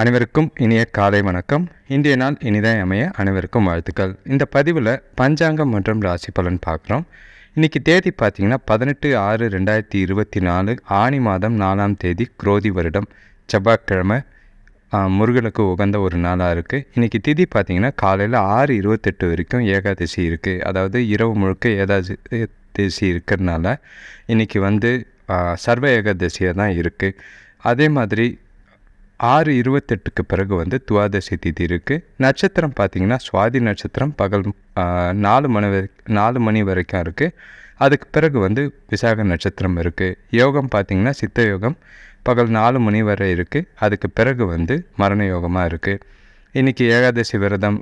அனைவருக்கும் இனிய காலை வணக்கம். இன்றைய நாள் இனிதான் அமைய அனைவருக்கும் வாழ்த்துக்கள். இந்த பதிவில் பஞ்சாங்கம் மற்றும் ராசி பலன் பார்க்குறோம். இன்றைக்கி தேதி பார்த்தீங்கன்னா பதினெட்டு ஆறு ரெண்டாயிரத்தி இருபத்தி நாலு ஆணி மாதம் நாலாம் தேதி குரோதி வருடம். செவ்வாய்க்கிழமை முருகனுக்கு உகந்த ஒரு நாளாக இருக்குது இன்றைக்கி திதி பார்த்திங்கன்னா காலையில் ஆறு இருபத்தெட்டு வரைக்கும் ஏகாதசி இருக்குது அதாவது இரவு முழுக்க ஏகாதசி இருக்கிறதுனால இன்றைக்கி வந்து சர்வ ஏகாதசியாக தான் இருக்குது அதே மாதிரி ஆறு இருபத்தெட்டுக்கு பிறகு வந்து துவாதசி திதி இருக்குது நட்சத்திரம் பார்த்தீங்கன்னா சுவாதி நட்சத்திரம் பகல் நாலு மணி வரை நாலு மணி வரைக்கும் இருக்குது அதுக்கு பிறகு வந்து விசாக நட்சத்திரம் இருக்குது யோகம் பார்த்தீங்கன்னா சித்த யோகம் பகல் நாலு மணி வரை இருக்குது அதுக்கு பிறகு வந்து மரண யோகமாக இருக்குது இன்றைக்கி ஏகாதசி விரதம்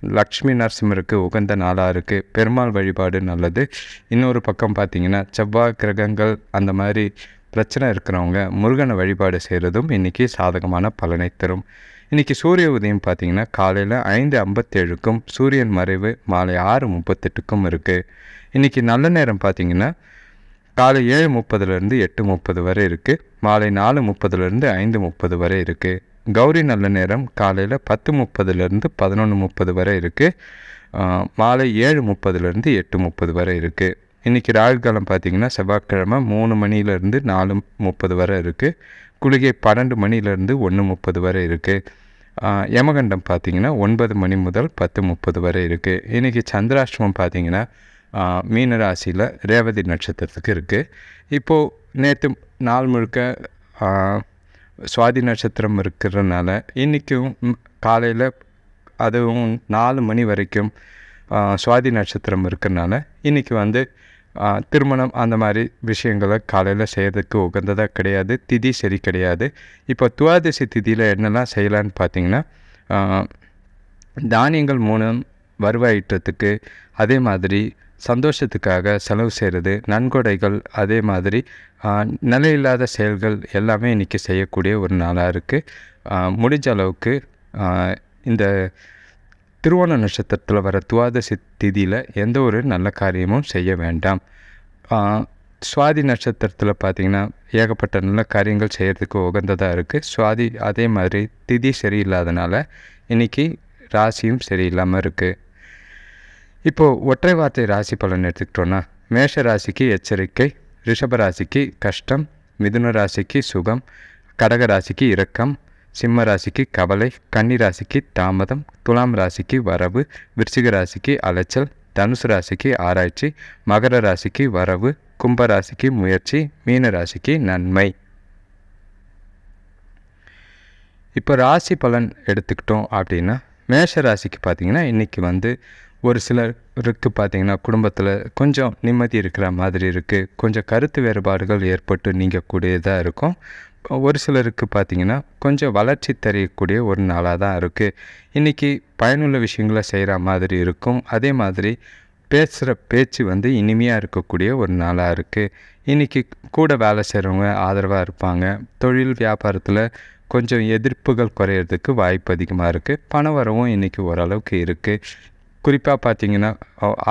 லக்ஷ்மி நரசிம்மருக்கு உகந்த நாளாக இருக்குது பெருமாள் வழிபாடு நல்லது. இன்னொரு பக்கம் பார்த்திங்கன்னா செவ்வாய் கிரகங்கள் அந்த மாதிரி பிரச்சனை இருக்கிறவங்க முருகனை வழிபாடு செய்கிறதும் இன்றைக்கி சாதகமான பலனை தரும். இன்றைக்கி சூரிய உதயம் பார்த்திங்கன்னா காலையில் ஐந்து ஐம்பத்தேழுக்கும் சூரியன் மறைவு மாலை ஆறு முப்பத்தெட்டுக்கும் இருக்குது இன்றைக்கி நல்ல நேரம் பார்த்தீங்கன்னா காலை ஏழு முப்பதுலேருந்து எட்டு முப்பது வரை இருக்குது மாலை நாலு முப்பதுலேருந்து ஐந்து முப்பது வரை இருக்குது கௌரி நல்ல நேரம் காலையில் பத்து முப்பதுலேருந்து பதினொன்று முப்பது வரை இருக்குது மாலை ஏழு முப்பதுலேருந்து எட்டு முப்பது வரை இருக்குது இன்றைக்கி ராகு காலம் பார்த்திங்கன்னா செவ்வாய்க்கிழமை மூணு மணிலேருந்து நாலு முப்பது வரை இருக்குது குளிகை பன்னெண்டு மணிலேருந்து ஒன்று முப்பது வரை இருக்குது யமகண்டம் பார்த்திங்கன்னா ஒன்பது மணி முதல் பத்து முப்பது வரை இருக்குது இன்றைக்கி சந்திராஷ்டமம் பார்த்திங்கன்னா மீனராசியில் மீன ராசியில் ரேவதி நட்சத்திரத்துக்கு இருக்குது இப்போது நேற்று நாள் முழுக்க சுவாதி நட்சத்திரம் இருக்கிறதுனால இன்றைக்கும் காலையில் அதுவும் நாலு மணி வரைக்கும் சுவாதி நட்சத்திரம் இருக்கிறனால இன்றைக்கி வந்து திருமணம் அந்த மாதிரி விஷயங்களை காலையில் செய்கிறதுக்கு உகந்ததாக கிடையாது திதி சரி கிடையாது. இப்போ துவாதசி திதியில் என்னெல்லாம் செய்யலான்னு பார்த்தீங்கன்னா தானியங்கள் மூலம் வருவாய் அதே மாதிரி சந்தோஷத்துக்காக செலவு செய்கிறது நன்கொடைகள் அதே மாதிரி நிலையில்லாத செயல்கள் எல்லாமே இன்றைக்கி செய்யக்கூடிய ஒரு நாளாக இருக்குது முடிஞ்ச அளவுக்கு இந்த திருவோண நட்சத்திரத்தில் வர துவாதசி திதியில் எந்த ஒரு நல்ல காரியமும் செய்ய வேண்டாம். சுவாதி நட்சத்திரத்தில் பார்த்திங்கன்னா ஏகப்பட்ட நல்ல காரியங்கள் செய்கிறதுக்கு உகந்ததாக இருக்குது சுவாதி அதே மாதிரி திதி சரியில்லாதனால இன்றைக்கி ராசியும் சரியில்லாமல் இருக்குது இப்போது ஒற்றை வார்த்தை ராசி பலன் எடுத்துக்கிட்டோன்னா மேஷ ராசிக்கு எச்சரிக்கை ரிஷப ராசிக்கு கஷ்டம் மிதுன ராசிக்கு சுகம் கடக ராசிக்கு இரக்கம் சிம்ம ராசிக்கு கவலை கன்னி ராசிக்கு தாமதம் துலாம் ராசிக்கு வரவு விருச்சிக ராசிக்கு அலைச்சல் தனுசு ராசிக்கு ஆராய்ச்சி மகர ராசிக்கு வரவு கும்ப ராசிக்கு முயற்சி மீன ராசிக்கு நன்மை. இப்போ ராசி பலன் எடுத்துக்கிட்டோம் அப்படின்னா மேஷ ராசிக்கு பார்த்தீங்கன்னா இன்றைக்கி வந்து ஒரு சிலருக்கு பார்த்தீங்கன்னா குடும்பத்தில் கொஞ்சம் நிம்மதி இருக்கிற மாதிரி இருக்குது கொஞ்சம் கருத்து வேறுபாடுகள் ஏற்பட்டு நீங்கக்கூடியதாக இருக்கும். ஒரு சிலருக்கு பார்த்தீங்கன்னா கொஞ்சம் வளர்ச்சி தெரியக்கூடிய ஒரு நாளாக தான் இருக்குது. இன்றைக்கி பயனுள்ள விஷயங்களை செய்கிற மாதிரி இருக்கும். அதே மாதிரி பேசுகிற பேச்சு வந்து இனிமையாக இருக்கக்கூடிய ஒரு நாளாக இருக்குது. இன்றைக்கி கூட வேலை செய்கிறவங்க ஆதரவாக இருப்பாங்க. தொழில் வியாபாரத்தில் கொஞ்சம் எதிர்ப்புகள் குறையிறதுக்கு வாய்ப்பு அதிகமாக இருக்குது. பண வரவும் இன்றைக்கி ஓரளவுக்கு இருக்குது. குறிப்பாக பார்த்தீங்கன்னா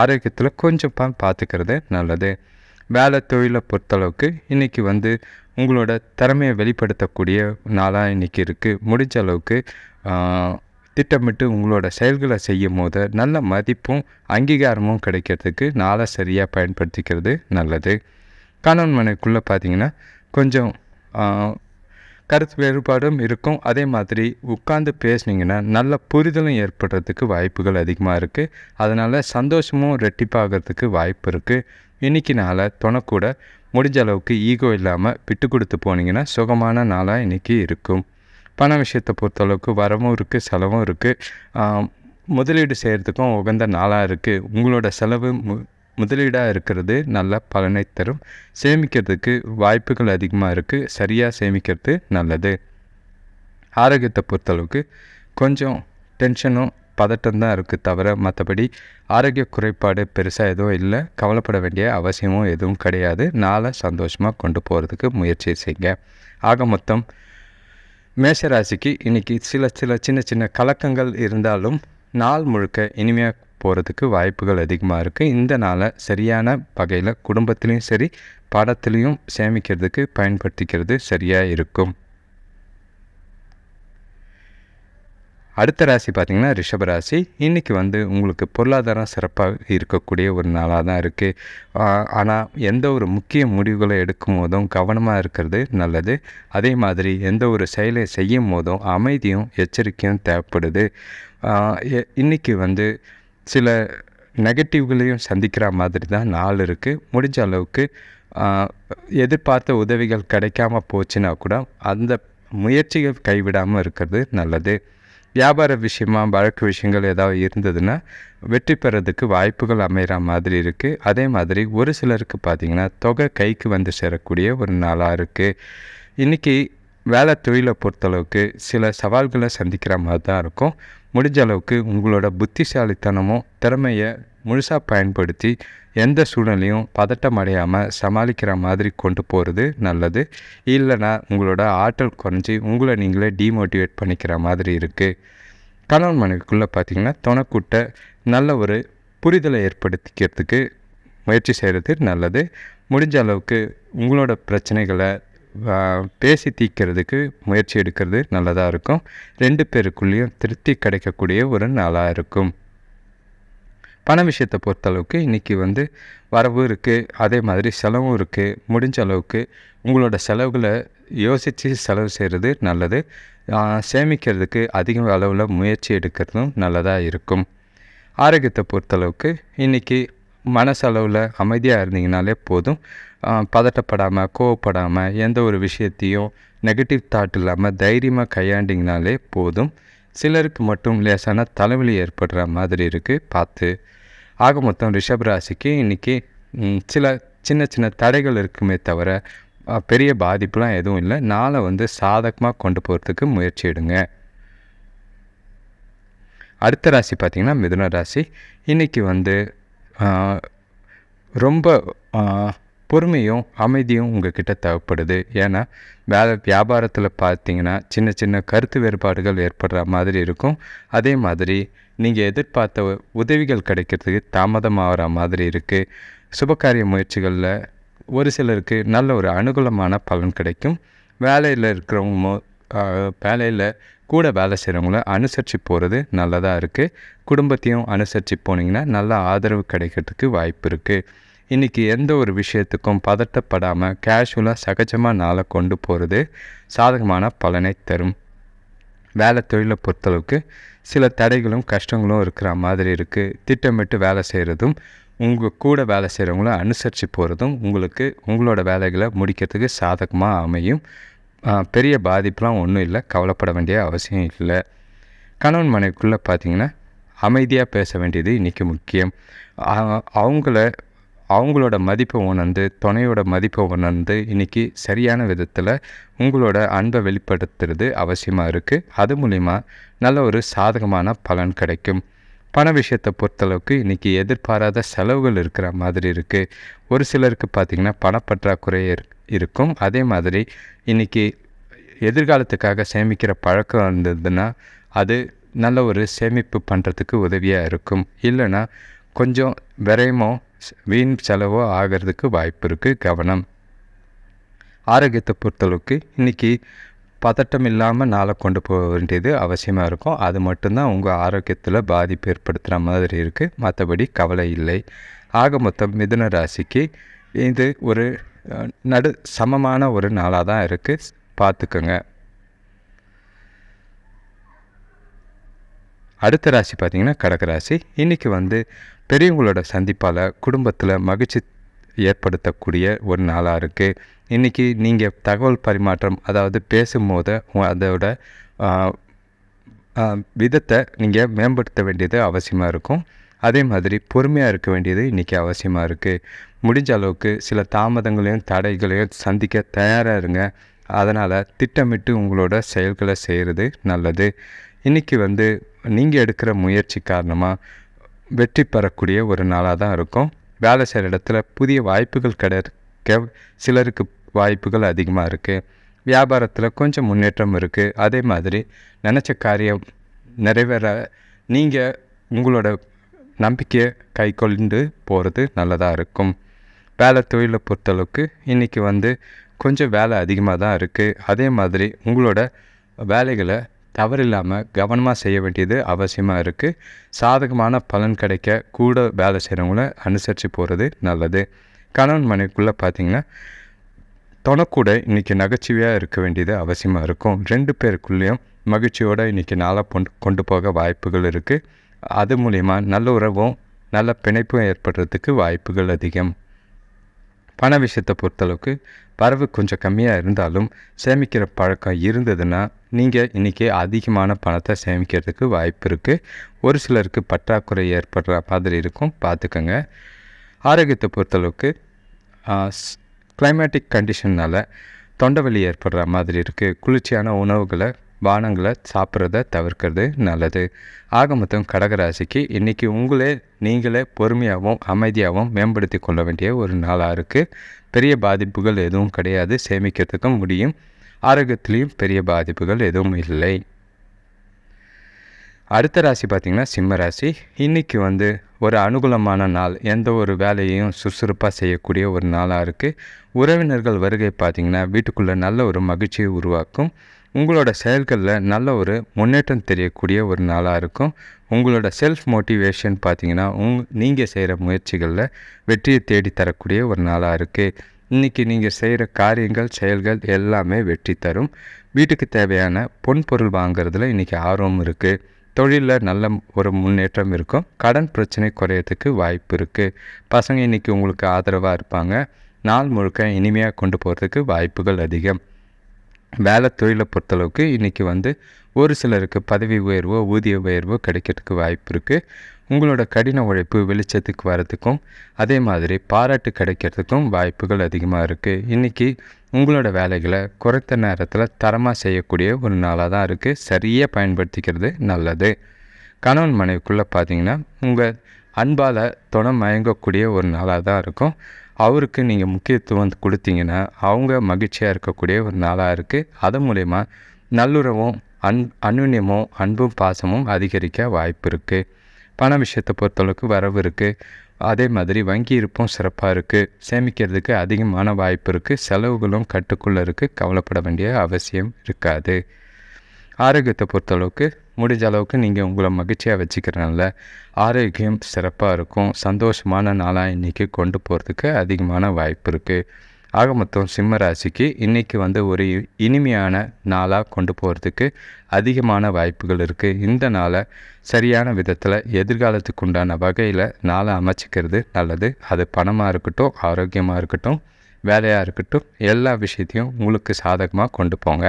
ஆரோக்கியத்தில் கொஞ்சம் பார்த்துக்கிறது நல்லது. வேலை தொழிலை பொறுத்தளவுக்கு இன்றைக்கி வந்து உங்களோட திறமையை வெளிப்படுத்தக்கூடிய நாளாக இன்றைக்கி இருக்குது முடிஞ்ச அளவுக்கு திட்டமிட்டு உங்களோட செயல்களை செய்யும் போது நல்ல மதிப்பும் அங்கீகாரமும் கிடைக்கிறதுக்கு நாளை சரியாக பயன்படுத்திக்கிறது நல்லது. கணவன் மனைக்குள்ளே பார்த்தீங்கன்னா கொஞ்சம் கருத்து வேறுபாடும் இருக்கும். அதே மாதிரி உட்காந்து பேசுனீங்கன்னா நல்ல புரிதலும் ஏற்படுறதுக்கு வாய்ப்புகள் அதிகமாக இருக்குது அதனால் சந்தோஷமும் ரெட்டிப்பாகிறதுக்கு வாய்ப்பு இருக்குது இன்னைக்கு நாளை துணைக்கூட முடிஞ்ச அளவுக்கு ஈகோ இல்லாமல் விட்டு கொடுத்து போனீங்கன்னா சுகமான நாளாக இன்றைக்கி இருக்கும். பண விஷயத்தை பொறுத்தளவுக்கு வரவும் இருக்குது செலவும் இருக்குது முதலீடு செய்கிறதுக்கும் உகந்த நாளாக இருக்குது உங்களோட செலவு மு முதலீடாக இருக்கிறது நல்ல பலனை தரும். சேமிக்கிறதுக்கு வாய்ப்புகள் அதிகமாக இருக்குது சரியாக சேமிக்கிறது நல்லது. ஆரோக்கியத்தை பொறுத்தளவுக்கு கொஞ்சம் டென்ஷனும் பதட்டம் தான் இருக்குது தவிர மற்றபடி ஆரோக்கிய குறைபாடு பெருசாக எதுவும் இல்லை. கவலைப்பட வேண்டிய அவசியமும் எதுவும் கிடையாது. நாளை சந்தோஷமாக கொண்டு போகிறதுக்கு முயற்சி செய்யுங்க ஆக மொத்தம் மேஷராசிக்கு இன்றைக்கி சில சில சின்ன சின்ன கலக்கங்கள் இருந்தாலும் நாள் முழுக்க இனிமையாக போகிறதுக்கு வாய்ப்புகள் அதிகமாக இருக்குது இந்த நாளை சரியான வகையில் குடும்பத்துலேயும் சரி படத்துலேயும் சேமிக்கிறதுக்கு பயன்படுத்திக்கிறது சரியாக இருக்கும். அடுத்த ராசி பார்த்திங்கன்னா ரிஷப ராசி. இன்றைக்கி வந்து உங்களுக்கு பொருளாதாரம் சிறப்பாக இருக்கக்கூடிய ஒரு நாளாக தான் இருக்குது ஆனால் எந்த ஒரு முக்கிய முடிவுகளை எடுக்கும் போதும் கவனமாக இருக்கிறது நல்லது. அதே மாதிரி எந்த ஒரு செயலை செய்யும் போதும் அமைதியும் எச்சரிக்கையும் தேவைப்படுது. இன்றைக்கி வந்து சில நெகட்டிவ்களையும் சந்திக்கிற மாதிரி தான் நாள் இருக்குது முடிஞ்ச அளவுக்கு எதிர்பார்த்த உதவிகள் கிடைக்காம போச்சுன்னா கூட அந்த முயற்சிகள் கைவிடாமல் இருக்கிறது நல்லது. வியாபார விஷயமா வழக்கு விஷயங்கள் ஏதாவது இருந்ததுன்னா வெற்றி பெறதுக்கு வாய்ப்புகள் அமைகிற மாதிரி இருக்குது அதே மாதிரி ஒரு சிலருக்கு பார்த்திங்கன்னா தொகை கைக்கு வந்து சேரக்கூடிய ஒரு நாளாக இருக்குது இன்றைக்கி வேலை தொழிலை பொறுத்தளவுக்கு சில சவால்களை சந்திக்கிற மாதிரி தான் இருக்கும். முடிஞ்ச அளவுக்கு உங்களோட புத்திசாலித்தனமும் திறமையை முழுசாக பயன்படுத்தி எந்த சூழ்நிலையும் பதட்டம் அடையாமல் சமாளிக்கிற மாதிரி கொண்டு போகிறது நல்லது. இல்லைனா உங்களோட ஆற்றல் குறைஞ்சி உங்களை நீங்களே டீமோட்டிவேட் பண்ணிக்கிற மாதிரி இருக்குது கணவன் மனைவிக்குள்ளே பார்த்திங்கன்னா துணைக்கூட்ட நல்ல ஒரு புரிதலை ஏற்படுத்திக்கிறதுக்கு முயற்சி செய்கிறது நல்லது. முடிஞ்ச அளவுக்கு உங்களோட பிரச்சனைகளை பேசி தீர்க்கிறதுக்கு முயற்சி எடுக்கிறது நல்லதாக இருக்கும். ரெண்டு பேருக்குள்ளேயும் திருப்தி கிடைக்கக்கூடிய ஒரு நாளாக இருக்கும். பண விஷயத்தை பொறுத்தளவுக்கு இன்றைக்கி வந்து வரவும் இருக்குது அதே மாதிரி செலவும் இருக்குது முடிஞ்ச அளவுக்கு உங்களோட செலவுகளை யோசித்து செலவு செய்கிறது நல்லது. சேமிக்கிறதுக்கு அதிக அளவில் முயற்சி எடுக்கிறதும் நல்லதாக இருக்கும். ஆரோக்கியத்தை பொறுத்தளவுக்கு இன்றைக்கி மனசளவில் அமைதியாக இருந்தீங்கனாலே போதும். பதட்டப்படாமல் கோவப்படாமல் எந்த ஒரு விஷயத்தையும் நெகட்டிவ் தாட் இல்லாமல் தைரியமாக கையாண்டிங்கனாலே போதும். சிலருக்கு மட்டும் லேசான தலைவலி ஏற்படுற மாதிரி இருக்குது பார்த்து ஆக மொத்தம் ரிஷப் ராசிக்கு இன்றைக்கி சில சின்ன சின்ன தடைகள் இருக்குமே தவிர பெரிய பாதிப்புலாம் எதுவும் இல்லை. நாளை வந்து சாதகமாக கொண்டு போகிறதுக்கு முயற்சி எடுங்க. அடுத்த ராசி பார்த்திங்கன்னா மிதுன ராசி. இன்றைக்கி வந்து ரொம்ப பொறுமையும் அமைதியும் உங்ககிட்ட தேவைப்படுது. ஏன்னா வேலை வியாபாரத்தில் பார்த்தீங்கன்னா சின்ன சின்ன கருத்து வேறுபாடுகள் ஏற்படுற மாதிரி இருக்கும். அதே மாதிரி நீங்கள் எதிர்பார்த்த உதவிகள் கிடைக்கிறதுக்கு தாமதமாகிற மாதிரி இருக்குது சுபகாரிய முயற்சிகளில் ஒரு சிலருக்கு நல்ல ஒரு அனுகூலமான பலன் கிடைக்கும். வேலையில் இருக்கிறவங்க வேலையில் கூட வேலை செய்கிறவங்கள அனுசரித்து போகிறது நல்லதாக இருக்குது குடும்பத்தையும் அனுசரித்து போனீங்கன்னா நல்ல ஆதரவு கிடைக்கிறதுக்கு வாய்ப்பு இருக்குது இன்றைக்கி எந்த ஒரு விஷயத்துக்கும் பதட்டப்படாமல் கேஷுவலாக சகஜமாக நாளை கொண்டு போகிறது சாதகமான பலனை தரும். வேலை தொழிலை பொறுத்தளவுக்கு சில தடைகளும் கஷ்டங்களும் இருக்கிற மாதிரி இருக்குது திட்டமிட்டு வேலை செய்கிறதும் உங்கள் கூட வேலை செய்கிறவங்கள அனுசரித்து போகிறதும் உங்களுக்கு உங்களோட வேலைகளை முடிக்கிறதுக்கு சாதகமாக அமையும். பெரிய பாதிப்புலாம் ஒன்றும் இல்லை கவலைப்பட வேண்டிய அவசியம் இல்லை. கணவன் மனைவிக்குள்ளே பார்த்திங்கன்னா அமைதியாக பேச வேண்டியது இன்றைக்கி முக்கியம். அவங்கள அவங்களோட மதிப்பை உணர்ந்து துணையோட மதிப்பை உணர்ந்து இன்றைக்கி சரியான விதத்தில் உங்களோட அன்பை வெளிப்படுத்துறது அவசியமாக இருக்குது அது மூலிமா நல்ல ஒரு சாதகமான பலன் கிடைக்கும். பண விஷயத்தை பொறுத்தளவுக்கு இன்றைக்கி எதிர்பாராத செலவுகள் இருக்கிற மாதிரி இருக்குது ஒரு சிலருக்கு பார்த்திங்கன்னா பணப்பற்றாக்குறை இருக்கும். அதே மாதிரி இன்றைக்கி எதிர்காலத்துக்காக சேமிக்கிற பழக்கம் இருந்ததுன்னா அது நல்ல ஒரு சேமிப்பு பண்ணுறதுக்கு உதவியாக இருக்கும். இல்லைன்னா கொஞ்சம் விரயமோ வீண் செலவோ ஆகிறதுக்கு வாய்ப்பு இருக்குது கவனம். ஆரோக்கியத்தை பொறுத்தளவுக்கு இன்றைக்கி பதட்டம் இல்லாமல் நாளை கொண்டு போக வேண்டியது அவசியமாக இருக்கும். அது மட்டும்தான் உங்கள் ஆரோக்கியத்தில் பாதிப்பு ஏற்படுத்துகிற மாதிரி இருக்குது மற்றபடி கவலை இல்லை. ஆக மொத்தம் மிதுன ராசிக்கு இது ஒரு நடு சமமான ஒரு நாளாக தான் இருக்குது பார்த்துக்கோங்க அடுத்த ராசி பார்த்திங்கன்னா கடகராசி. இன்றைக்கி வந்து பெரியவங்களோட சந்திப்பால் குடும்பத்தில் மகிழ்ச்சி ஏற்படுத்தக்கூடிய ஒரு நாளாக இருக்குது இன்றைக்கி நீங்கள் தகவல் பரிமாற்றம் அதாவது பேசும்போது அதோட விதத்தை நீங்கள் மேம்படுத்த வேண்டியது அவசியமாக இருக்கும். அதே மாதிரி பொறுமையாக இருக்க வேண்டியது இன்றைக்கி அவசியமாக இருக்குது முடிஞ்ச அளவுக்கு சில தாமதங்களையும் தடைகளையும் சந்திக்க தயாராக இருங்க. அதனால் திட்டமிட்டு உங்களோட செயல்களை செய்கிறது நல்லது. இன்றைக்கி வந்து நீங்கள் எடுக்கிற முயற்சி காரணமாக வெற்றி பெறக்கூடிய ஒரு நாளாக தான் இருக்கும். வேலை செய்கிற இடத்துல புதிய வாய்ப்புகள் கிடைக்க சிலருக்கு வாய்ப்புகள் அதிகமாக இருக்குது வியாபாரத்தில் கொஞ்சம் முன்னேற்றம் இருக்குது அதே மாதிரி நினச்ச காரியம் நிறைவேற நீங்கள் உங்களோட நம்பிக்கையை கை கொண்டு போகிறது நல்லதாக இருக்கும். வேலை தொழிலை பொறுத்தளவுக்கு இன்றைக்கி வந்து கொஞ்சம் வேலை அதிகமாக தான் இருக்குது அதே மாதிரி உங்களோட வேலைகளை தவறில்லாமல் கவனமாக செய்ய வேண்டியது அவசியமாக இருக்குது சாதகமான பலன் கிடைக்க கூட வேலை செய்கிறவங்கள அனுசரித்து போகிறது நல்லது. கணவன் மனைவிக்குள்ளே பார்த்தீங்கன்னா தொணக்கூட இன்றைக்கி நகைச்சுவையாக இருக்க வேண்டியது அவசியமாக இருக்கும். ரெண்டு பேருக்குள்ளேயும் மகிழ்ச்சியோடு இன்றைக்கி நாளாக கொண்டு கொண்டு போக வாய்ப்புகள் இருக்குது அது மூலிமா நல்ல உறவும் நல்ல பிணைப்பும் ஏற்படுறதுக்கு வாய்ப்புகள் அதிகம். பண விஷயத்தை பொறுத்தளவுக்கு வரவு கொஞ்சம் கம்மியாக இருந்தாலும் சேமிக்கிற பழக்கம் இருந்ததுன்னா நீங்கள் இன்றைக்கி அதிகமான பணத்தை சேமிக்கிறதுக்கு வாய்ப்பு இருக்குது ஒரு சிலருக்கு பற்றாக்குறை ஏற்படுற மாதிரி இருக்கும். பார்த்துக்கோங்க ஆரோக்கியத்தை பொறுத்தளவுக்கு கிளைமேட்டிக் கண்டிஷன்னால் தொண்டவலி ஏற்படுற மாதிரி இருக்குது குளிர்ச்சியான உணவுகளை பானங்களை சாப்பிட்றத தவிர்க்கிறது நல்லது. ஆக மொத்தம் கடகராசிக்கு இன்றைக்கி உங்களே நீங்களே பொறுமையாகவும் அமைதியாகவும் மேம்படுத்தி கொள்ள வேண்டிய ஒரு நாளாக இருக்குது பெரிய பாதிப்புகள் எதுவும் கிடையாது. சேமிக்கிறதுக்கும் முடியும். ஆரோக்கியத்துலேயும் பெரிய பாதிப்புகள் எதுவும் இல்லை. அடுத்த ராசி பார்த்திங்கன்னா சிம்ம ராசி. இன்றைக்கி வந்து ஒரு அனுகூலமான நாள். எந்த ஒரு வேலையையும் சுறுசுறுப்பாக செய்யக்கூடிய ஒரு நாளாக இருக்குது உறவினர்கள் வருகை பார்த்திங்கன்னா வீட்டுக்குள்ளே நல்ல ஒரு மகிழ்ச்சியை உருவாக்கும். உங்களோட செயல்களில் நல்ல ஒரு முன்னேற்றம் தெரியக்கூடிய ஒரு நாளாக இருக்கும். உங்களோட செல்ஃப் மோட்டிவேஷன் பார்த்தீங்கன்னா உங் நீங்கள் செய்கிற முயற்சிகளில் வெற்றியை தேடி தரக்கூடிய ஒரு நாளாக இருக்குது இன்றைக்கி நீங்கள் செய்கிற காரியங்கள் செயல்கள் எல்லாமே வெற்றி தரும். வீட்டுக்கு தேவையான பொன் பொருள் வாங்குறதுல இன்றைக்கி ஆர்வம் இருக்குது தொழிலில் நல்ல ஒரு முன்னேற்றம் இருக்கும். கடன் பிரச்சனை குறையறதுக்கு வாய்ப்பு இருக்குது பசங்க இன்றைக்கி உங்களுக்கு ஆதரவாக இருப்பாங்க. நாள் முழுக்க இனிமையாக கொண்டு போகிறதுக்கு வாய்ப்புகள் அதிகம். வேலை தொழிலை பொறுத்தளவுக்கு இன்றைக்கி வந்து ஒரு சிலருக்கு பதவி உயர்வோ ஊதிய உயர்வோ கிடைக்கிறதுக்கு வாய்ப்பு இருக்குது உங்களோட கடின உழைப்பு வெளிச்சத்துக்கு வரதுக்கும் அதே மாதிரி பாராட்டு கிடைக்கிறதுக்கும் வாய்ப்புகள் அதிகமாக இருக்குது இன்றைக்கி உங்களோட வேலைகளை குறைத்த நேரத்தில் தரமாக செய்யக்கூடிய ஒரு நாளாக தான் இருக்குது சரியாக பயன்படுத்திக்கிறது நல்லது. கணவன் மனைவிக்குள்ளே பார்த்தீங்கன்னா உங்கள் அன்பால் துணை மயங்கக்கூடிய ஒரு நாளாக தான் இருக்கும். அவருக்கு நீங்கள் முக்கியத்துவம் கொடுத்தீங்கன்னா அவங்க மகிழ்ச்சியாக இருக்கக்கூடிய ஒரு நாளாக இருக்குது அதன் மூலயமா நல்லுறவும் அன் அன்னுன்யமும் அன்பும் பாசமும் அதிகரிக்க வாய்ப்பு இருக்குது பண விஷயத்தை பொறுத்தளவுக்கு வரவு இருக்குது அதே மாதிரி வங்கி இருப்பும் சிறப்பாக இருக்குது சேமிக்கிறதுக்கு அதிகமான வாய்ப்பு இருக்குது செலவுகளும் கட்டுக்குள்ளே இருக்குது கவலைப்பட வேண்டிய அவசியம் இருக்காது. ஆரோக்கியத்தை பொறுத்தளவுக்கு முடிஞ்ச அளவுக்கு நீங்கள் உங்களை மகிழ்ச்சியாக வச்சுக்கிறனால ஆரோக்கியம் சிறப்பாக இருக்கும். சந்தோஷமான நாளாக இன்றைக்கி கொண்டு போகிறதுக்கு அதிகமான வாய்ப்பு இருக்குது ஆக மொத்தம் சிம்ம ராசிக்கு இன்றைக்கி வந்து ஒரு இனிமையான நாளாக கொண்டு போகிறதுக்கு அதிகமான வாய்ப்புகள் இருக்குது இந்த நாளை சரியான விதத்தில் எதிர்காலத்துக்கு உண்டான வகையில் நாளை அமைச்சிக்கிறது நல்லது. அது பணமாக இருக்கட்டும் ஆரோக்கியமாக இருக்கட்டும் வேலையாக இருக்கட்டும் எல்லா விஷயத்தையும் உங்களுக்கு சாதகமாக கொண்டு போங்க.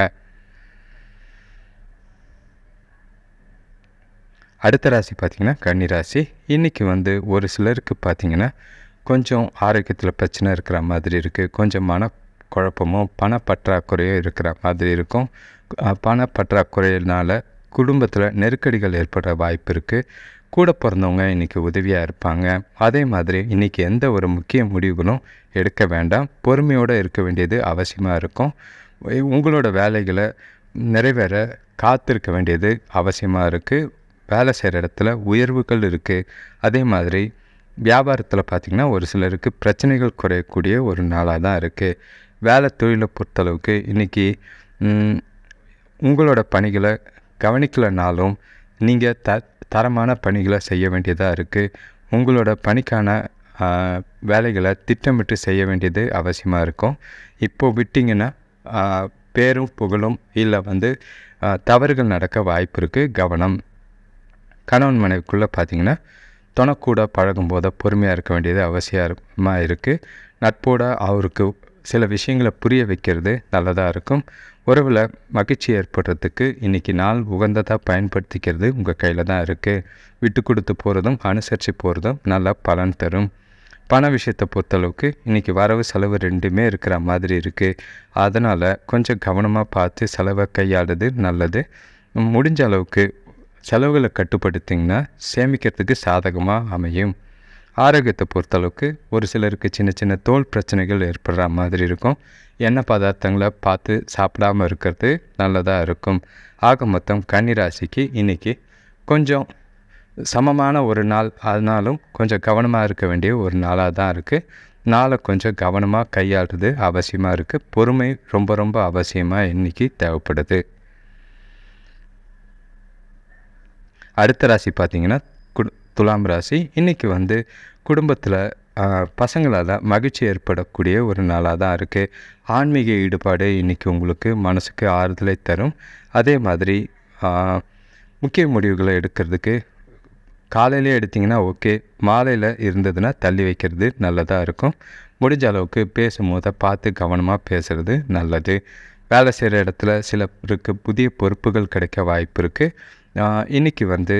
அடுத்த ராசி பார்த்திங்கன்னா கன்னி ராசி. இன்றைக்கி வந்து ஒரு சிலருக்கு பார்த்திங்கன்னா கொஞ்சம் ஆரோக்கியத்தில் பிரச்சனை இருக்கிற மாதிரி இருக்குது கொஞ்சம் மன குழப்பமும் பணப்பற்றாக்குறையோ இருக்கிற மாதிரி இருக்கும். பண பற்றாக்குறையினால் குடும்பத்தில் நெருக்கடிகள் ஏற்படுற வாய்ப்பு இருக்குது கூட பிறந்தவங்க இன்றைக்கி உதவியாக இருப்பாங்க. அதே மாதிரி இன்றைக்கி எந்த ஒரு முக்கிய முடிவுகளும் எடுக்க வேண்டாம். பொறுமையோடு இருக்க வேண்டியது அவசியமாக இருக்கும். உங்களோட வேலைகளை நிறைவேற காத்திருக்க வேண்டியது அவசியமாக இருக்குது வேலை செய்கிற இடத்துல உயர்வுகள் இருக்குது அதே மாதிரி வியாபாரத்தில் பார்த்திங்கன்னா ஒரு சிலருக்கு பிரச்சனைகள் குறையக்கூடிய ஒரு நாளாக தான் இருக்குது வேலை தொழிலை பொறுத்தளவுக்கு இன்றைக்கி உங்களோட பணிகளை கவனிக்கலைனாலும் நீங்கள் த தரமான பணிகளை செய்ய வேண்டியதாக இருக்குது உங்களோட பணிக்கான வேலைகளை திட்டமிட்டு செய்ய வேண்டியது அவசியமாக இருக்கும். இப்போது விட்டிங்கன்னா பேரும் புகழும் இல்லை வந்து தவறுகள் நடக்க வாய்ப்பு இருக்குது கவனம். கணவன் மனைவிக்குள்ளே பார்த்திங்கன்னா துணக்கூட பழகும்போது பொறுமையாக இருக்க வேண்டியது அவசியமாக இருக்குது நட்போட அவருக்கு சில விஷயங்களை புரிய வைக்கிறது நல்லதாக இருக்கும். உறவில் மகிழ்ச்சி ஏற்படுறதுக்கு இன்றைக்கி நாள் உகந்ததாக பயன்படுத்திக்கிறது உங்கள் கையில் தான் இருக்குது விட்டு கொடுத்து போகிறதும் அனுசரித்து போகிறதும் நல்ல பலன் தரும். பண விஷயத்தை பொறுத்தளவுக்கு இன்றைக்கி வரவு செலவு ரெண்டுமே இருக்கிற மாதிரி இருக்குது அதனால் கொஞ்சம் கவனமாக பார்த்து செலவை கையாளுறது நல்லது. முடிஞ்ச அளவுக்கு செலவுகளை கட்டுப்படுத்திங்கன்னா சேமிக்கிறதுக்கு சாதகமாக அமையும். ஆரோக்கியத்தை பொறுத்தளவுக்கு ஒரு சிலருக்கு சின்ன சின்ன தோல் பிரச்சனைகள் ஏற்படுற மாதிரி இருக்கும். எண்ணெய் பதார்த்தங்களை பார்த்து சாப்பிடாமல் இருக்கிறது நல்லதாக இருக்கும். ஆக மொத்தம் கன்னிராசிக்கு இன்றைக்கி கொஞ்சம் சமமான ஒரு நாள். ஆனாலும் கொஞ்சம் கவனமாக இருக்க வேண்டிய ஒரு நாளாக தான் இருக்குது நாளை கொஞ்சம் கவனமாக கையாளுறது அவசியமாக இருக்குது பொறுமை ரொம்ப ரொம்ப அவசியமாக இன்றைக்கி தேவைப்படுது. அடுத்த ராசி பார்த்திங்கன்னா குடு துலாம் ராசி. இன்றைக்கி வந்து குடும்பத்தில் பசங்களால் மகிழ்ச்சி ஏற்படக்கூடிய ஒரு நாளாக தான் இருக்குது ஆன்மீக ஈடுபாடு இன்றைக்கி உங்களுக்கு மனசுக்கு ஆறுதலை தரும். அதே மாதிரி முக்கிய முடிவுகளை எடுக்கிறதுக்கு காலையிலே எடுத்திங்கன்னா ஓகே. மாலையில் இருந்ததுன்னா தள்ளி வைக்கிறது நல்லதாக இருக்கும். முடிஞ்ச அளவுக்கு பேசும்போது பார்த்து கவனமாக பேசுகிறது நல்லது. வேலை செய்கிற இடத்துல சிலருக்கு புதிய பொறுப்புகள் கிடைக்க வாய்ப்பு இருக்குது இன்றைக்கி வந்து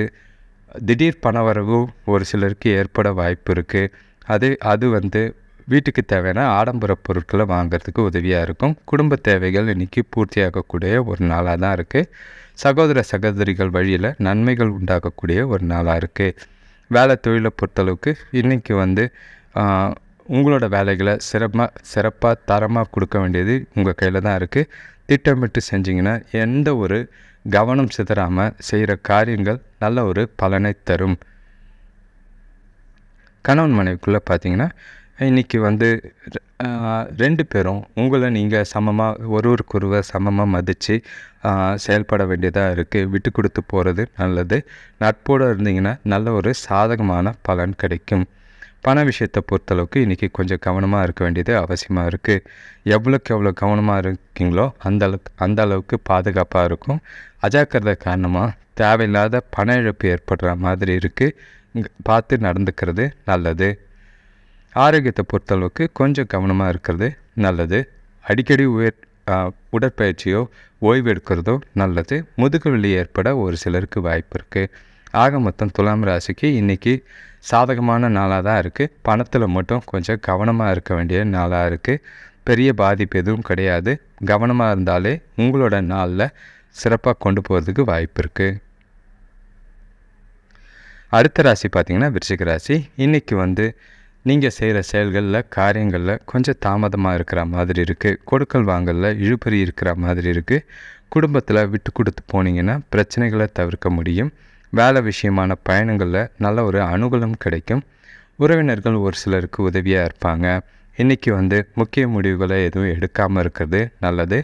திடீர் பணவரவும் ஒரு சிலருக்கு ஏற்பட வாய்ப்பு இருக்குது அது அது வந்து வீட்டுக்கு தேவையான ஆடம்பர பொருட்களை வாங்கிறதுக்கு உதவியாக இருக்கும். குடும்ப தேவைகள் இன்றைக்கி பூர்த்தியாகக்கூடிய ஒரு நாளாக தான் இருக்குது சகோதர சகோதரிகள் வழியில் நன்மைகள் உண்டாகக்கூடிய ஒரு நாளாக இருக்குது வேலை தொழிலை பொறுத்தளவுக்கு இன்றைக்கி வந்து உங்களோட வேலைகளை சிறப்பாக சிறப்பாக தரமாக கொடுக்க வேண்டியது உங்கள் கையில் தான் இருக்குது திட்டமிட்டு செஞ்சிங்கன்னா எந்த ஒரு கவனம் சிதறாமல் செய்கிற காரியங்கள் நல்ல ஒரு பலனை தரும். கணவன் மனைவிக்குள்ளே பார்த்தீங்கன்னா இன்றைக்கி வந்து ரெண்டு பேரும் உங்களை நீங்கள் சமமாக ஒருவருக்கொருவர் சமமாக மதித்து செயல்பட வேண்டியதாக இருக்குது விட்டு கொடுத்து போகிறது நல்லது. நட்போடு இருந்தீங்கன்னா நல்ல ஒரு சாதகமான பலன் கிடைக்கும். பண விஷயத்தை பொறுத்தளவுக்கு இன்றைக்கி கொஞ்சம் கவனமாக இருக்க வேண்டியது அவசியமாக இருக்குது எவ்வளோக்கு எவ்வளோ கவனமாக இருக்கீங்களோ அந்த அளவுக்கு அந்த அளவுக்கு பாதுகாப்பாக இருக்கும். அஜாக்கிரதை காரணமாக தேவையில்லாத பண இழப்பு ஏற்படுற மாதிரி இருக்குது பார்த்து நடந்துக்கிறது நல்லது. ஆரோக்கியத்தை பொறுத்தளவுக்கு கொஞ்சம் கவனமாக இருக்கிறது நல்லது. அடிக்கடி உயர் உடற்பயிற்சியோ ஓய்வு எடுக்கிறதோ நல்லது. முதுகுவலி ஏற்பட ஒரு சிலருக்கு வாய்ப்பு இருக்குது ஆக மொத்தம் துலாம் ராசிக்கு இன்றைக்கி சாதகமான நாளாக தான் இருக்குது பணத்தில் மட்டும் கொஞ்சம் கவனமாக இருக்க வேண்டிய நாளாக இருக்குது பெரிய பாதிப்பு எதுவும் கிடையாது. கவனமாக இருந்தாலே உங்களோட நாளில் சிறப்பாக கொண்டு போகிறதுக்கு வாய்ப்பு இருக்குது அடுத்த ராசி பார்த்திங்கன்னா விருச்சிக ராசி. இன்றைக்கி வந்து நீங்கள் செய்கிற செயல்களில் காரியங்களில் கொஞ்சம் தாமதமாக இருக்கிற மாதிரி இருக்குது கொடுக்கல் வாங்கலில் இழுபறி இருக்கிற மாதிரி இருக்குது குடும்பத்தில் விட்டு கொடுத்து போனீங்கன்னா பிரச்சனைகளை தவிர்க்க முடியும். வேலை விஷயமான பயணங்களில் நல்ல ஒரு அனுகூலம் கிடைக்கும். உறவினர்கள் ஒரு சிலருக்கு உதவியாக இருப்பாங்க. இன்றைக்கி வந்து முக்கிய முடிவுகளை எதுவும் எடுக்காமல் இருக்கிறது நல்லது.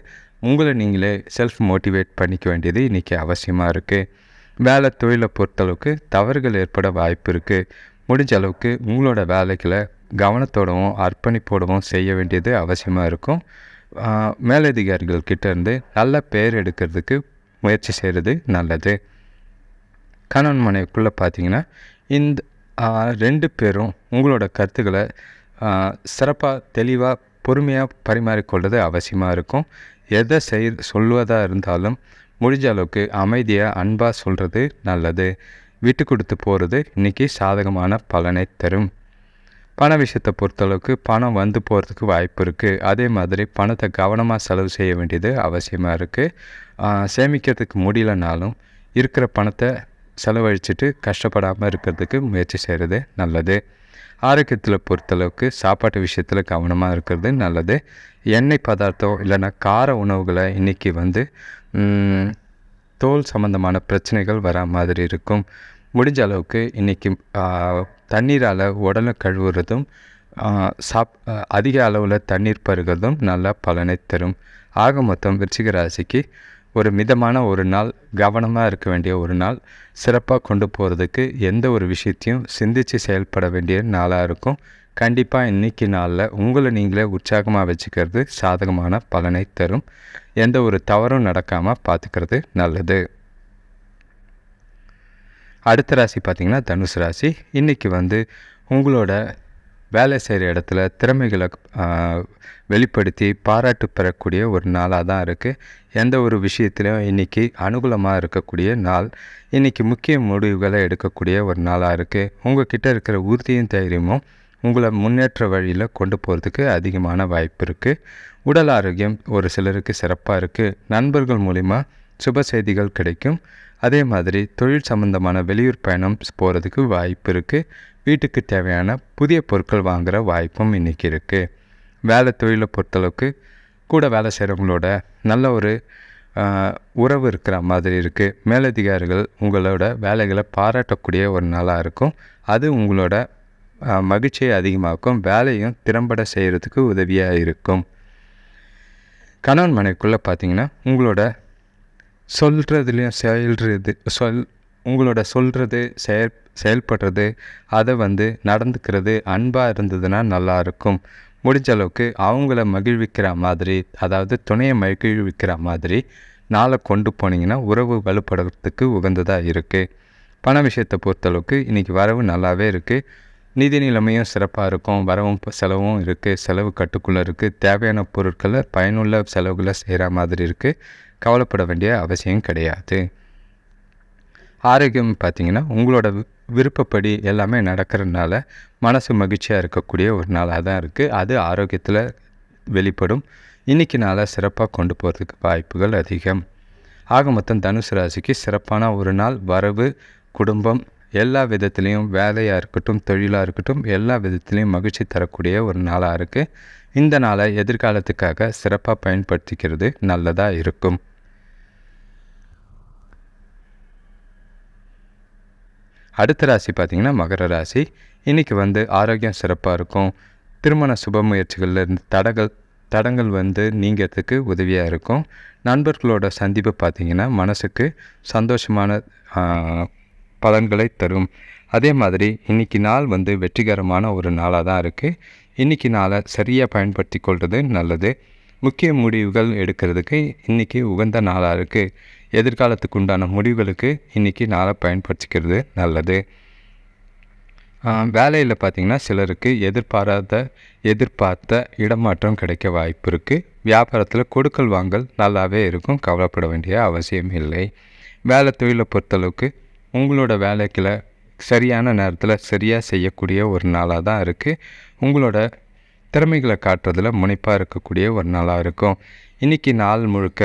உங்களை நீங்களே செல்ஃப் மோட்டிவேட் பண்ணிக்க வேண்டியது இன்றைக்கி அவசியமாக இருக்குது வேலை தொழிலை பொறுத்தளவுக்கு தவறுகள் ஏற்பட வாய்ப்பு இருக்குது முடிஞ்ச அளவுக்கு உங்களோட வேலைகளை கவனத்தோடவும் அர்ப்பணிப்போடவும் செய்ய வேண்டியது அவசியமாக இருக்கும். மேலதிகாரிகள் கிட்டேருந்து நல்ல பேர் எடுக்கிறதுக்கு முயற்சி செய்கிறது நல்லது. கணவன் மனைவிக்குள்ளே பார்த்தீங்கன்னா இந்த ரெண்டு பேரும் உங்களோட கருத்துக்களை சிறப்பாக தெளிவாக பொறுமையாக பரிமாறிக்கொள்வது அவசியமாக இருக்கும். எதை செய் சொல்வதாக இருந்தாலும் முடிஞ்ச அளவுக்கு அமைதியாக அன்பாக சொல்கிறது நல்லது. விட்டு கொடுத்து போகிறது இன்றைக்கி சாதகமான பலனை தரும். பண விஷயத்தை பொறுத்தளவுக்கு பணம் வந்து போகிறதுக்கு வாய்ப்பு இருக்குது அதே மாதிரி பணத்தை கவனமாக செலவு செய்ய வேண்டியது அவசியமாக இருக்குது சேமிக்கிறதுக்கு முடியலனாலும் இருக்கிற பணத்தை செலவழிச்சிட்டு கஷ்டப்படாமல் இருக்கிறதுக்கு முயற்சி செய்கிறது நல்லது. ஆரோக்கியத்தில் பொறுத்தளவுக்கு சாப்பாட்டு விஷயத்தில் கவனமாக இருக்கிறது நல்லது. எண்ணெய் பதார்த்தம் இல்லைன்னா கார உணவுகளை இன்றைக்கி வந்து தோல் சம்மந்தமான பிரச்சனைகள் வர மாதிரி இருக்கும். முடிஞ்ச அளவுக்கு இன்றைக்கி தண்ணீரால் உடலை கழுவுறதும் சாப் அதிக அளவில் தண்ணீர் பருகிறதும் நல்லா பலனை தரும். ஆக மொத்தம் விருச்சிக ராசிக்கு ஒரு மிதமான ஒரு நாள் கவனமாக இருக்க வேண்டிய ஒரு நாள் சிறப்பாக கொண்டு போகிறதுக்கு எந்த ஒரு விஷயத்தையும் சிந்தித்து செயல்பட வேண்டிய நாளாக இருக்கும். கண்டிப்பாக இன்றைக்கி நாளில் உங்களை நீங்களே உற்சாகமாக வச்சுக்கிறது சாதகமான பலனை தரும். எந்த ஒரு தவறும் நடக்காமல் பார்த்துக்கிறது நல்லது. அடுத்த ராசி பார்த்திங்கன்னா தனுசு ராசி. இன்றைக்கி வந்து உங்களோட வேலை செய்கிற இடத்துல திறமைகளை வெளிப்படுத்தி பாராட்டு பெறக்கூடிய ஒரு நாளாக தான் இருக்குது எந்த ஒரு விஷயத்துலையும் இன்றைக்கி அனுகூலமாக இருக்கக்கூடிய நாள் இன்றைக்கி முக்கிய முடிவுகளை எடுக்கக்கூடிய ஒரு நாளாக இருக்குது உங்கள் கிட்டே இருக்கிற உறுதியும் தைரியமும் உங்களை முன்னேற்ற வழியில் கொண்டு போகிறதுக்கு அதிகமான வாய்ப்பு இருக்குது உடல் ஆரோக்கியம் ஒரு சிலருக்கு சிறப்பாக இருக்குது நண்பர்கள் மூலிமா சுப செய்திகள் கிடைக்கும். அதே மாதிரி தொழில் சம்மந்தமான வெளியூர் பயணம் போகிறதுக்கு வாய்ப்பு இருக்குது வீட்டுக்கு தேவையான புதிய பொருட்கள் வாங்குகிற வாய்ப்பும் இன்றைக்கி இருக்குது வேலை தொழிலை பொறுத்தளவுக்கு கூட வேலை செய்கிறவங்களோட நல்ல ஒரு உறவு இருக்கிற மாதிரி இருக்குது மேலதிகாரிகள் உங்களோட வேலைகளை பாராட்டக்கூடிய ஒரு நாளாக இருக்கும். அது உங்களோட மகிழ்ச்சியை அதிகமாக்கும் வேலையும் திறம்பட செய்கிறதுக்கு உதவியாக இருக்கும். கணவன் மனைவிக்குள்ளே பார்த்தீங்கன்னா உங்களோட சொல்கிறதுலையும் செயல்றது சொல் உங்களோட சொல்கிறது செயல் செயல்படுறது அதை வந்து நடந்துக்கிறது அன்பாக இருந்ததுன்னா நல்லாயிருக்கும் முடிஞ்ச அளவுக்கு அவங்கள மகிழ்விக்கிற மாதிரி அதாவது துணையை மகிழ்விக்கிற மாதிரி நாளை கொண்டு போனீங்கன்னா உறவு வலுப்படுறதுக்கு உகந்ததாக இருக்குது பண விஷயத்தை பொறுத்தளவுக்கு இன்றைக்கி வரவு நல்லாவே இருக்குது நிதி நிலைமையும் சிறப்பாக இருக்கும். வரவும் செலவும் இருக்குது செலவு கட்டுக்குள்ளே இருக்குது தேவையான பொருட்களை பயனுள்ள செலவுகளை செய்கிற மாதிரி இருக்குது கவலைப்பட வேண்டிய அவசியம் கிடையாது. ஆரோக்கியம் பார்த்தீங்கன்னா உங்களோட வி- விருப்பப்படி எல்லாமே நடக்கிறதுனால மனசு மகிழ்ச்சியாக இருக்கக்கூடிய ஒரு நாளாக தான் இருக்குது அது ஆரோக்கியத்தில் வெளிப்படும். இன்றைக்கி நாளை சிறப்பாக கொண்டு போகிறதுக்கு வாய்ப்புகள் அதிகம். ஆக மொத்தம் தனுசு ராசிக்கு சிறப்பான ஒரு நாள். வரவு குடும்பம் எல்லா விதத்துலேயும் வேலையாக இருக்கட்டும் தொழிலாக இருக்கட்டும் எல்லா விதத்துலேயும் மகிழ்ச்சி தரக்கூடிய ஒரு நாளாக இருக்குது இந்த நாளை எதிர்காலத்துக்காக சிறப்பாக பயன்படுத்திக்கிறது நல்லதாக இருக்கும். அடுத்த ராசி பார்த்திங்கன்னா மகர ராசி. இன்றைக்கி வந்து ஆரோக்கியம் சிறப்பாக இருக்கும். திருமண சுப முயற்சிகளில் இருந்து தடங்கள் தடங்கள் வந்து நீங்கிறதுக்கு உதவியாக இருக்கும். நண்பர்களோட சந்திப்பு பார்த்திங்கன்னா மனசுக்கு சந்தோஷமான பலன்களை தரும். அதே மாதிரி இன்றைக்கி நாள் வந்து வெற்றிகரமான ஒரு நாளாக தான் இருக்குது இன்றைக்கி நாளை சரியாக பயன்படுத்தி கொள்வது நல்லது. முக்கிய முடிவுகள் எடுக்கிறதுக்கு இன்றைக்கி உகந்த நாளாக இருக்குது எதிர்காலத்துக்கு உண்டான முடிவுகளுக்கு இன்றைக்கி நாளை பயன்படுத்திக்கிறது நல்லது. வேலையில் பார்த்திங்கன்னா சிலருக்கு எதிர்பாராத எதிர்பார்த்த இடமாற்றம் கிடைக்க வாய்ப்பு இருக்குது வியாபாரத்தில் கொடுக்கல் வாங்கல் நல்லாவே இருக்கும் கவலைப்பட வேண்டிய அவசியம் இல்லை. வேலை தொழிலை பொறுத்தளவுக்கு உங்களோட வேலைக்கில் சரியான நேரத்தில் சரியாக செய்யக்கூடிய ஒரு நாளாக தான் இருக்குது உங்களோட திறமைகளை காட்டுறதுல முனைப்பாக இருக்கக்கூடிய ஒரு நாளாக இருக்கும். இன்றைக்கி நாள் முழுக்க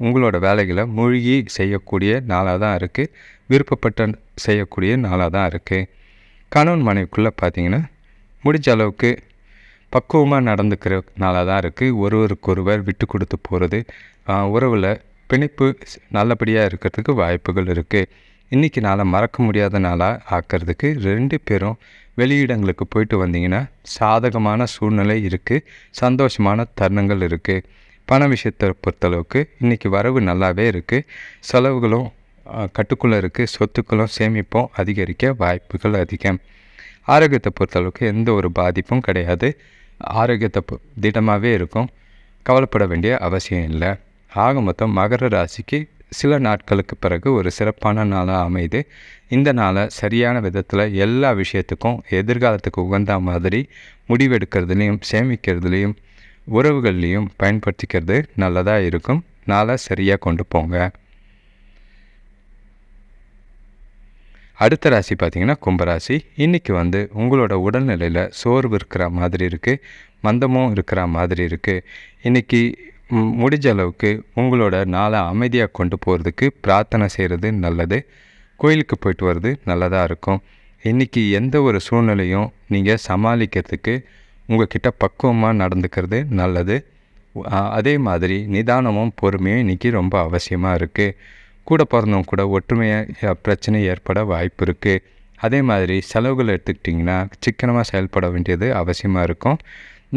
உங்களோட வேலைகளை மூழ்கி செய்யக்கூடிய நாளாக தான் இருக்குது விருப்பப்பட்ட செய்யக்கூடிய நாளாக தான் இருக்குது கணவன் மனைவிக்குள்ளே பார்த்தீங்கன்னா முடிஞ்ச அளவுக்கு பக்குவமாக நடந்துக்கிற நாளாக தான் இருக்குது ஒருவருக்கொருவர் விட்டு கொடுத்து போகிறது உறவில் பிணைப்பு நல்லபடியாக இருக்கிறதுக்கு வாய்ப்புகள் இருக்குது இன்றைக்கி நாளை மறக்க முடியாத நாளாக ஆக்கிறதுக்கு ரெண்டு பேரும் வெளியிடங்களுக்கு போயிட்டு வந்தீங்கன்னா சாதகமான சூழ்நிலை இருக்குது சந்தோஷமான தருணங்கள் இருக்குது பண விஷயத்தை பொறுத்தளவுக்கு இன்றைக்கி வரவு நல்லாவே இருக்குது செலவுகளும் கட்டுக்குள்ளே இருக்குது சொத்துக்களும் சேமிப்பும் அதிகரிக்க வாய்ப்புகள் அதிகம். ஆரோக்கியத்தை பொறுத்தளவுக்கு எந்த ஒரு பாதிப்பும் கிடையாது. ஆரோக்கியத்தை திடமாகவே இருக்கும். கவலைப்பட வேண்டிய அவசியம் இல்லை. ஆக மொத்தம் மகர ராசிக்கு சில நாட்களுக்கு பிறகு ஒரு சிறப்பான நாளாக அமையுது. இந்த நாளை சரியான விதத்தில் எல்லா விஷயத்துக்கும் எதிர்காலத்துக்கு உகந்த மாதிரி முடிவெடுக்கிறதுலையும் சேமிக்கிறதுலையும் உறவுகள்லேயும் பயன்படுத்திக்கிறது நல்லதாக இருக்கும். நாளாக சரியாக கொண்டு போங்க. அடுத்த ராசி பார்த்தீங்கன்னா கும்பராசி. இன்றைக்கி வந்து உங்களோட உடல்நிலையில் சோர்வு இருக்கிற மாதிரி இருக்குது மந்தமும் இருக்கிற மாதிரி இருக்குது இன்றைக்கி முடிஞ்ச அளவுக்கு உங்களோட நாளை அமைதியாக கொண்டு போகிறதுக்கு பிரார்த்தனை செய்கிறது நல்லது. கோயிலுக்கு போயிட்டு வர்றது நல்லதாக இருக்கும். இன்றைக்கி எந்த ஒரு சூழ்நிலையும் நீங்கள் சமாளிக்கிறதுக்கு உங்கள்கிட்ட பக்குவமாக நடந்துக்கிறது நல்லது. அதே மாதிரி நிதானமும் பொறுமையும் இன்றைக்கி ரொம்ப அவசியமாக இருக்குது கூட பிறந்தவங்க கூட ஒற்றுமையாக பிரச்சனை ஏற்பட வாய்ப்பு இருக்குது அதே மாதிரி செலவுகள் எடுத்துக்கிட்டிங்கன்னா சிக்கனமாக செயல்பட வேண்டியது அவசியமாக இருக்கும்.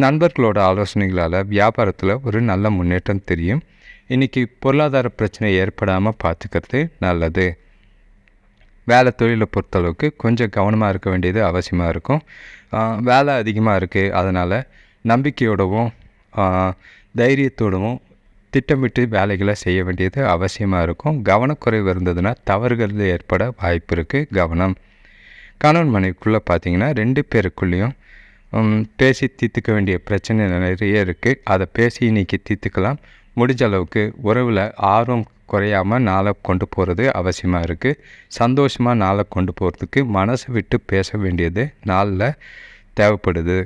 நண்பர்களோட ஆலோசனைகளால் வியாபாரத்தில் ஒரு நல்ல முன்னேற்றம் தெரியும். இன்றைக்கி பொருளாதார பிரச்சனை ஏற்படாமல் பார்த்துக்கிறது நல்லது. வேலை தொழிலை பொறுத்தளவுக்கு கொஞ்சம் கவனமாக இருக்க வேண்டியது அவசியமாக இருக்கும். வேலை அதிகமாக இருக்குது அதனால் நம்பிக்கையோடவும் தைரியத்தோடவும் திட்டமிட்டு வேலைகளை செய்ய வேண்டியது அவசியமாக இருக்கும். கவனக்குறைவு இருந்ததுன்னா தவறுகள் ஏற்பட வாய்ப்பு இருக்குது கவனம். கணவன் மனைவிக்குள்ளே பார்த்திங்கன்னா ரெண்டு பேருக்குள்ளேயும் பேசி தீர்த்துக்க வேண்டிய பிரச்சனை நிறைய இருக்குது அதை பேசி இன்றைக்கி தீர்த்துக்கலாம். முடிஞ்ச அளவுக்கு உறவில் ஆர்வம் குறையாமல் நாளை கொண்டு போகிறது அவசியமாக இருக்குது சந்தோஷமாக நாளை கொண்டு போகிறதுக்கு மனசை விட்டு பேச வேண்டியது நாளில் தேவைப்படுது.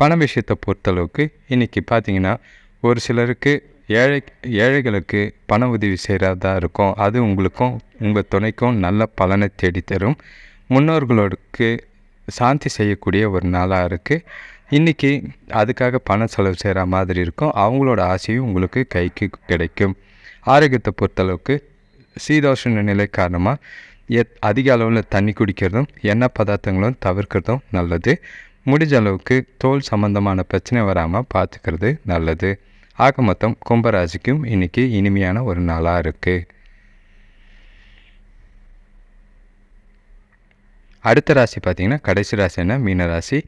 பண விஷயத்தை பொறுத்தளவுக்கு இன்றைக்கி பார்த்தீங்கன்னா ஒரு சிலருக்கு ஏழை ஏழைகளுக்கு பண உதவி செய்கிறதா இருக்கும். அது உங்களுக்கும் உங்கள் துணைக்கும் நல்ல பலனை தேடித்தரும். முன்னோர்களுக்கு சாந்தி செய்யக்கூடிய ஒரு நாளாக இருக்குது இன்றைக்கி அதுக்காக பணம் செலவு செய்கிற மாதிரி இருக்கும். அவங்களோட ஆசையும் உங்களுக்கு கைக்கு கிடைக்கும். ஆரோக்கியத்தை பொறுத்தளவுக்கு சீதோஷண நிலை காரணமாக எத் அதிக அளவில் தண்ணி குடிக்கிறதும் எண்ணெய் பதார்த்தங்களும் தவிர்க்கிறதும் நல்லது. முடிஞ்ச அளவுக்கு தோல் சம்பந்தமான பிரச்சனை வராமல் பார்த்துக்கிறது நல்லது. ஆக மொத்தம் கும்பராசிக்கும் இன்றைக்கி இனிமையான ஒரு நாளாக இருக்குது அடுத்த ராசி பார்த்திங்கன்னா கடைசி ராசின்னா மீன ராசி.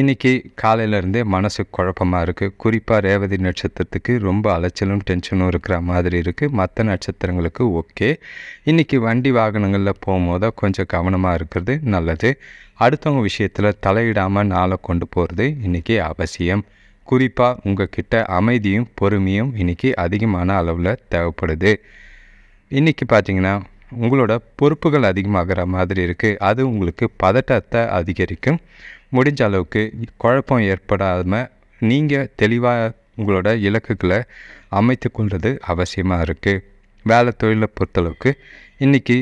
இன்றைக்கி காலையிலேருந்தே மனசு குழப்பமாக இருக்குது குறிப்பாக ரேவதி நட்சத்திரத்துக்கு ரொம்ப அலைச்சலும் டென்ஷனும் இருக்கிற மாதிரி இருக்குது மற்ற நட்சத்திரங்களுக்கு ஓகே. இன்றைக்கி வண்டி வாகனங்களில் போகும்போது கொஞ்சம் கவனமாக இருக்கிறது நல்லது. அடுத்தவங்க விஷயத்தில் தலையிடாமல் நாளை கொண்டு போகிறது இன்றைக்கி அவசியம். குறிப்பாக உங்கள் கிட்ட அமைதியும் பொறுமையும் இன்றைக்கி அதிகமான அளவில் தேவைப்படுது. இன்றைக்கி பார்த்தீங்கன்னா உங்களோட பொறுப்புகள் அதிகமாகிற மாதிரி இருக்குது அது உங்களுக்கு பதட்டத்தை அதிகரிக்கும். முடிஞ்ச அளவுக்கு குழப்பம் ஏற்படாமல் நீங்கள் தெளிவாக உங்களோட இலக்குகளை அமைத்து கொள்வது அவசியமாக இருக்குது வேலை தொழிலை பொறுத்தளவுக்கு இன்றைக்கி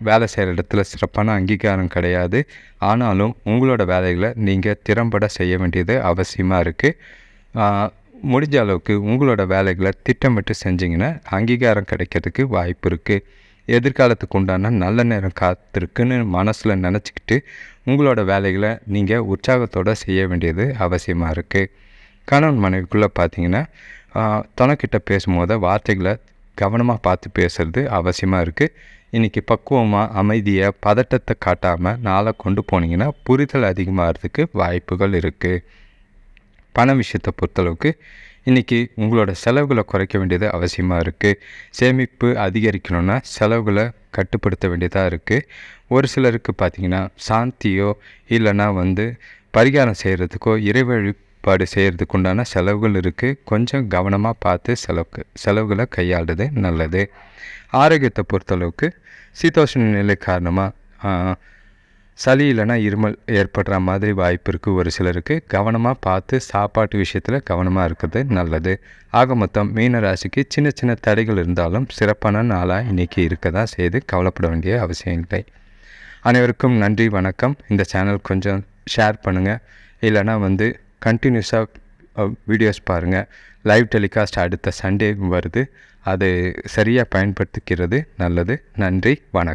வேலை செய்கிற இடத்துல சிறப்பான அங்கீகாரம் கிடையாது. ஆனாலும் உங்களோட வேலைகளை நீங்கள் திறம்பட செய்ய வேண்டியது அவசியமாக இருக்குது முடிஞ்ச அளவுக்கு உங்களோட வேலைகளை திட்டமிட்டு செஞ்சிங்கன்னா அங்கீகாரம் கிடைக்கிறதுக்கு வாய்ப்பு இருக்குது எதிர்காலத்துக்கு உண்டான நல்ல நேரம் காத்திருக்குன்னு மனசில் நினச்சிக்கிட்டு உங்களோட வேலைகளை நீங்கள் உற்சாகத்தோடு செய்ய வேண்டியது அவசியமாக இருக்குது கணவன் மனைவிக்குள்ளே பார்த்தீங்கன்னா தனக்கிட்ட பேசும்போது வார்த்தைகளை கவனமாக பார்த்து பேசுகிறது அவசியமாக இருக்குது இன்றைக்கி பக்குவமாக அமைதியை பதட்டத்தை காட்டாமல் நாளை கொண்டு போனீங்கன்னா புரிதல் அதிகமாகிறதுக்கு வாய்ப்புகள் இருக்குது பண விஷயத்தை பொறுத்தளவுக்கு இன்றைக்கி உங்களோட செலவுகளை குறைக்க வேண்டியது அவசியமாக இருக்குது சேமிப்பு அதிகரிக்கணும்னா செலவுகளை கட்டுப்படுத்த வேண்டியதாக இருக்குது ஒரு சிலருக்கு பார்த்திங்கன்னா சாந்தியோ இல்லைன்னா வந்து பரிகாரம் செய்கிறதுக்கோ இறைவழிபாடு செய்கிறதுக்கு உண்டான செலவுகள் இருக்குது கொஞ்சம் கவனமாக பார்த்து செலவுக்கு செலவுகளை கையாளுறது நல்லது. ஆரோக்கியத்தை பொறுத்தளவுக்கு சீதோஷ்ண நிலை காரணமாக சளி இல்லைனா இருமல் ஏற்படுற மாதிரி வாய்ப்பு இருக்குது ஒரு சிலருக்கு. கவனமாக பார்த்து சாப்பாட்டு விஷயத்தில் கவனமாக இருக்கிறது நல்லது. ஆக மொத்தம் மீன ராசிக்கு சின்ன சின்ன தடைகள் இருந்தாலும் சிறப்பான நாளாக இன்றைக்கி இருக்க தான் செய்து கவலைப்பட வேண்டிய அவசியம் இல்லை. அனைவருக்கும் நன்றி வணக்கம். இந்த சேனல் கொஞ்சம் ஷேர் பண்ணுங்கள் இல்லைனா வந்து கண்டினியூஸாக வீடியோஸ் பாருங்கள் லைவ் டெலிகாஸ்ட் அடுத்த சண்டே வருது. அது சரியாக பயன்படுத்திக்கிறது நல்லது. நன்றி வணக்கம்.